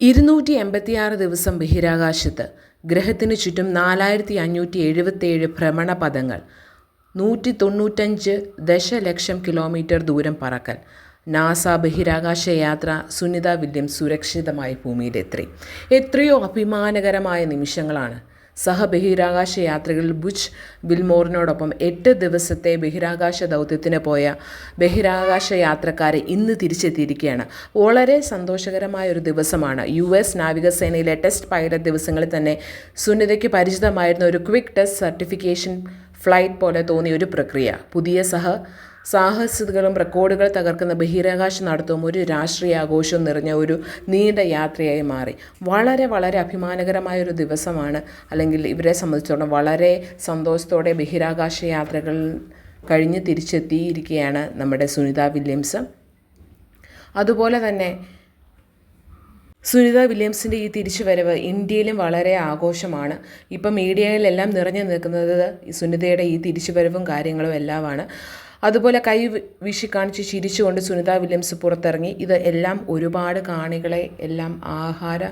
ഇരുന്നൂറ്റി എൺപത്തിയാറ് ദിവസം ബഹിരാകാശത്ത് ഗ്രഹത്തിന് ചുറ്റും നാലായിരത്തി അഞ്ഞൂറ്റി എഴുപത്തേഴ് ഭ്രമണപഥങ്ങൾ നൂറ്റി തൊണ്ണൂറ്റഞ്ച് ദശലക്ഷം കിലോമീറ്റർ ദൂരം പറക്കൽ നാസ ബഹിരാകാശ യാത്ര സുനിത വില്യം സുരക്ഷിതമായി ഭൂമിയിലെത്തി. എത്രയോ അഭിമാനകരമായ നിമിഷങ്ങളാണ് സഹ ബഹിരാകാശ യാത്രികളിൽ ബുച്ച് ബിൽമോറിനോടൊപ്പം എട്ട് ദിവസത്തെ ബഹിരാകാശ ദൗത്യത്തിന് പോയ ബഹിരാകാശ യാത്രക്കാരെ ഇന്ന് തിരിച്ചെത്തിയിരിക്കുകയാണ്. വളരെ സന്തോഷകരമായ ഒരു ദിവസമാണ്. യു എസ് നാവികസേനയിലെ ടെസ്റ്റ് പൈലറ്റ് ദിവസങ്ങളിൽ തന്നെ സുനിതയ്ക്ക് പരിചിതമായിരുന്ന ഒരു ക്വിക്ക് ടെസ്റ്റ് സർട്ടിഫിക്കേഷൻ ഫ്ലൈറ്റ് പോലെ തോന്നിയ ഒരു പ്രക്രിയ. പുതിയ സഹ സാഹസികതകളും റെക്കോർഡുകൾ തകർക്കുന്ന ബഹിരാകാശ നടത്തവും ഒരു രാഷ്ട്രീയ ആഘോഷവും നിറഞ്ഞ ഒരു നീണ്ട യാത്രയായി മാറി. വളരെ വളരെ അഭിമാനകരമായ ഒരു ദിവസമാണ്. അല്ലെങ്കിൽ ഇവരെ സംബന്ധിച്ചിടത്തോളം വളരെ സന്തോഷത്തോടെ ബഹിരാകാശ യാത്രകൾ കഴിഞ്ഞ് തിരിച്ചെത്തിയിരിക്കുകയാണ് നമ്മുടെ സുനിത വില്യംസ്. അതുപോലെ തന്നെ സുനിത വില്യംസിന്റെ ഈ തിരിച്ചുവരവ് ഇന്ത്യയിലും വളരെ ആഘോഷമാണ്. ഇപ്പം മീഡിയയിലെല്ലാം നിറഞ്ഞു നിൽക്കുന്നത് സുനിതയുടെ ഈ തിരിച്ചുവരവും കാര്യങ്ങളും എല്ലാമാണ്. അതുപോലെ കൈ വീശി കാണിച്ച് ചിരിച്ചുകൊണ്ട് സുനിത വില്യംസ് പുറത്തിറങ്ങി. ഇത് എല്ലാം ഒരുപാട് കാണികളെ എല്ലാം ആഹാര